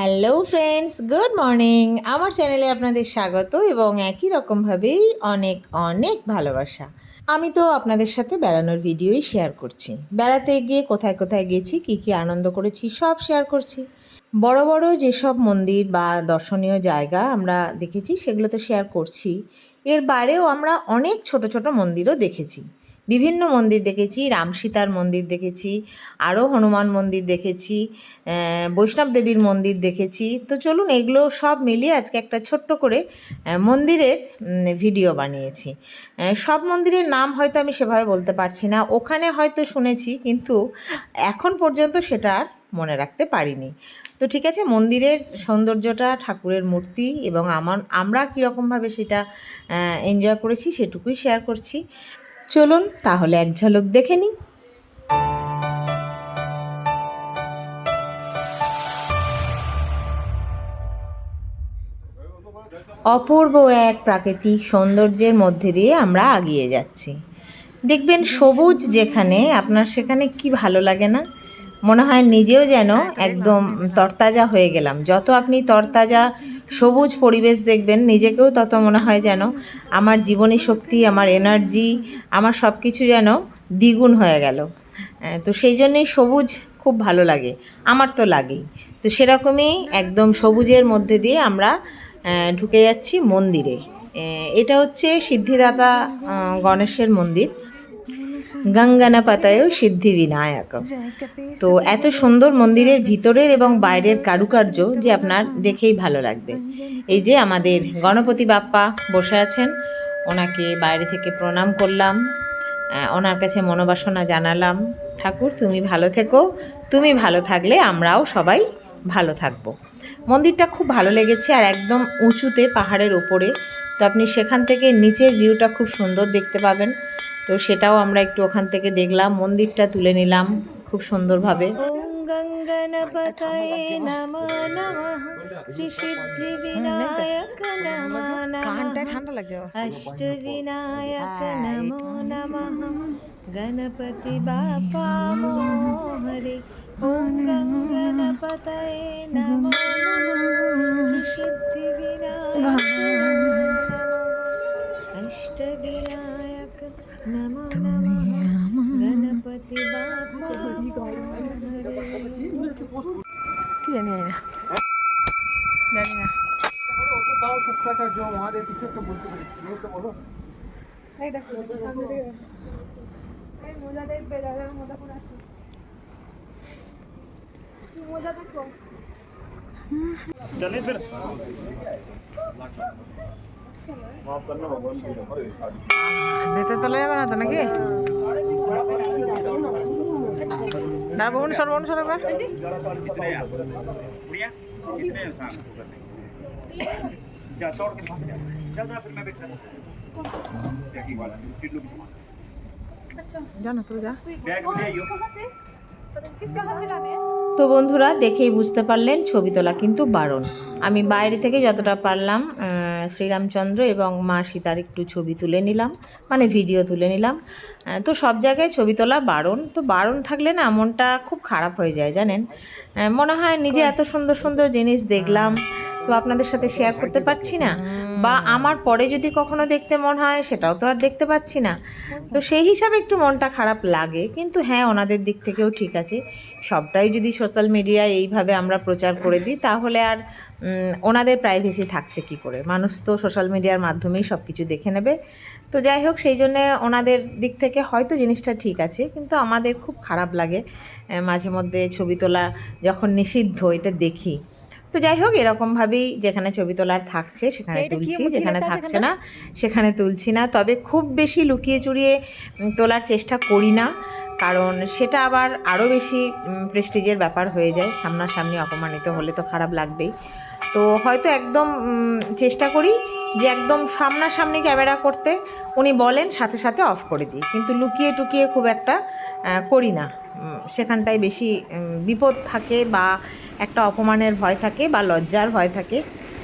Hello friends good morning আমার চ্যানেলে আপনাদের স্বাগত এবং একই রকমভাবেই অনেক অনেক ভালোবাসা। আমি তো আপনাদের সাথে বেড়ানোর ভিডিওই শেয়ার করছি। বেড়াতে গিয়ে কোথায় কোথায় গেছি, কী কী আনন্দ করেছি, সব শেয়ার করছি। বড় বড় যেসব মন্দির বা দর্শনীয় জায়গা আমরা দেখেছি, সেগুলো তো শেয়ার করছি। এর বাইরেও আমরা অনেক ছোট ছোট মন্দিরও দেখেছি। বিভিন্ন মন্দির দেখেছি, রাম সীতার মন্দির দেখেছি, আরও হনুমান মন্দির দেখেছি বৈষ্ণব দেবীর মন্দির দেখেছি। তো চলুন এগুলো সব মিলিয়ে আজকে একটা ছোট্ট করে মন্দিরের ভিডিও বানিয়েছি। সব মন্দিরের নাম হয়তো আমি সেভাবে বলতে পারছি না, ওখানে হয়তো শুনেছি, কিন্তু এখন পর্যন্ত সেটা আর মনে রাখতে পারিনি। তো ঠিক আছে, মন্দিরের সৌন্দর্যটা, ঠাকুরের মূর্তি এবং আমার আমরা কীরকমভাবে সেটা এনজয় করেছি সেটুকুই শেয়ার করছি। চলুন তাহলে এক ঝলক দেখে নিই। অপূর্ব এক প্রাকৃতিক সৌন্দর্যের মধ্যে দিয়ে আমরা আগিয়ে যাচ্ছি। দেখবেন সবুজ যেখানে, আপনার সেখানে কি ভালো লাগে না? মনে হয় নিজেও যেন একদম তরতাজা হয়ে গেলাম। যত আপনি তরতাজা সবুজ পরিবেশ দেখবেন, নিজেকেও তত মনে হয় যেন আমার জীবনী শক্তি, আমার এনার্জি আমার সব কিছু যেন দ্বিগুণ হয়ে গেল। তো সেই জন্যেই সবুজ খুব ভালো লাগে, আমার তো লাগেই। তো সেরকমই একদম সবুজের মধ্যে দিয়ে আমরা ঢুকে যাচ্ছি মন্দিরে। এটা হচ্ছে সিদ্ধিদাতা গণেশের মন্দির। গঙ্গানাপাতায় সিদ্ধি বিনায়ক তো এত সুন্দর মন্দিরের ভিতরের এবং বাইরের কারুকার্য যে আপনার দেখেই ভালো লাগবে। এই যে আমাদের গণপতি বাপ্পা বসে আছেন, ওনাকে বাইরে থেকে প্রণাম করলাম ওনার কাছে মনোবাসনা জানালাম। ঠাকুর, তুমি ভালো থেকো, তুমি ভালো থাকলে আমরাও সবাই ভালো থাকব। মন্দিরটা খুব ভালো লেগেছে আর একদম উঁচুতে পাহাড়ের ওপরে। তো আপনি সেখান থেকে নিচের ভিউটা খুব সুন্দর দেখতে পাবেন। তো সেটাও আমরা একটু ওখান থেকে দেখলাম মন্দিরটা তুলে নিলাম খুব সুন্দরভাবে। গণপতি বাপা মোহরে ওম গঙ্গনপতয়ে নমো নমঃ শ্রী সিদ্ধি বিনায়ক অষ্ট বিনায়ক নমো নমঃ গণপতি বাপা মোহরে কি জানি না জানি না অত তাও শুক্রাচার্য মহাদেব কিছু একটা বলতে পারি তুমি একটা বলো এই দেখো সামনে থেকে चले फिर माफ करना भगवान की ভেতরে তোলা যাবে না তো নাকি না বহুন সর বহুন সর একবার बढ़िया कितने इंसान को करने जा तोड़ के भाग जा चल जा फिर मैं बैठा क्या की बात है তো বন্ধুরা দেখেই বুঝতে পারলেন ছবি তোলা কিন্তু বারণ। আমি বাইরে থেকে যতটা পারলাম শ্রীরামচন্দ্র এবং মা সীতার একটু ছবি তুলে নিলাম মানে ভিডিও তুলে নিলাম। তো সব জায়গায় ছবি তোলা বারণ। তো বারণ থাকলে না মনটা খুব খারাপ হয়ে যায় জানেন? মনে হয় নিজে এত সুন্দর সুন্দর জিনিস দেখলাম তো আপনাদের সাথে শেয়ার করতে পারছি না। বা আমার পরে যদি কখনো দেখতে মন হয়, সেটাও তো আর দেখতে পাচ্ছি না। তো সেই হিসাবে একটু মনটা খারাপ লাগে, কিন্তু হ্যাঁ ওনাদের দিক থেকেও ঠিক আছে। সবটাই যদি সোশ্যাল মিডিয়ায় এইভাবে আমরা প্রচার করে দিই, তাহলে আর ওনাদের প্রাইভেসি থাকছে কি করে? মানুষ তো সোশ্যাল মিডিয়ার মাধ্যমেই সব কিছু দেখে নেবে। তো যাই হোক, সেই জন্যে ওনাদের দিক থেকে হয়তো জিনিসটা ঠিক আছে, কিন্তু আমাদের খুব খারাপ লাগে। মাঝে মধ্যে ছবি তোলা যখন নিষিদ্ধ, এটা দেখি। তো যাই হোক এরকমভাবেই যেখানে ছবি তোলার থাকছে সেখানে তুলছি যেখানে থাকছে না সেখানে তুলছি না। তবে খুব বেশি লুকিয়ে চুরিয়ে তোলার চেষ্টা করি না কারণ সেটা আবার আরও বেশি প্রেস্টিজের ব্যাপার হয়ে যায় সামনাসামনি অপমানিত হলে তো খারাপ লাগবেই। তো হয়তো একদম চেষ্টা করি যে একদম সামনাসামনি ক্যামেরা করতে উনি বলেন, সাথে সাথে অফ করে দিই। কিন্তু লুকিয়ে টুকিয়ে খুব একটা করি না। সেখানটায় বেশি বিপদ থাকে বা একটা অপমানের ভয় থাকে বা লজ্জার ভয় থাকে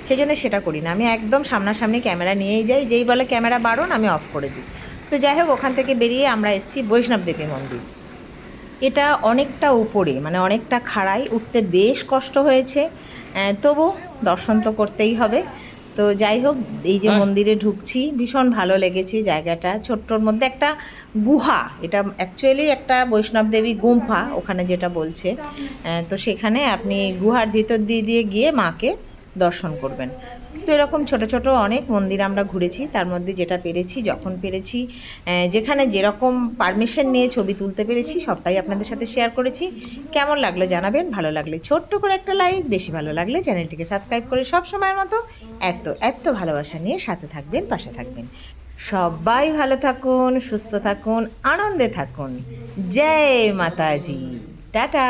সেই জন্য সেটা করি না। আমি একদম সামনাসামনি ক্যামেরা নিয়েই যাই, যেই বলে ক্যামেরা বারণ আমি অফ করে দিই। তো যাই হোক, ওখান থেকে বেরিয়ে আমরা এসেছি বৈষ্ণব দেবী মন্দির। এটা অনেকটা উপরে মানে অনেকটা খাড়াই উঠতে বেশ কষ্ট হয়েছে। তবু দর্শন তো করতেই হবে। তো যাই হোক এই যে মন্দিরে ঢুকছি ভীষণ ভালো লেগেছে জায়গাটা। ছোট্টর মধ্যে একটা গুহা এটা অ্যাকচুয়ালি একটা বৈষ্ণব দেবী গুম্ফা ওখানে যেটা বলছে। তো সেখানে আপনি গুহার ভিতর দিয়ে দিয়ে গিয়ে মাকে দর্শন করবেন। তো এরকম ছোট ছোট অনেক মন্দির আমরা ঘুরেছি। তার মধ্যে যেটা পেরেছি, যখন পেরেছি যেখানে যেরকম পারমিশন নিয়ে ছবি তুলতে পেরেছি, সবটাই আপনাদের সাথে শেয়ার করেছি। কেমন লাগল জানাবেন? ভালো লাগলে ছোট্ট করে একটা লাইক বেশি ভালো লাগলে চ্যানেলটিকে সাবস্ক্রাইব করে সব সময়ের মতো এত এত ভালোবাসা নিয়ে সাথে থাকবেন, পাশে থাকবেন। সবাই ভালো থাকুন, সুস্থ থাকুন, আনন্দে থাকুন। জয় মাতাজি। টাটা!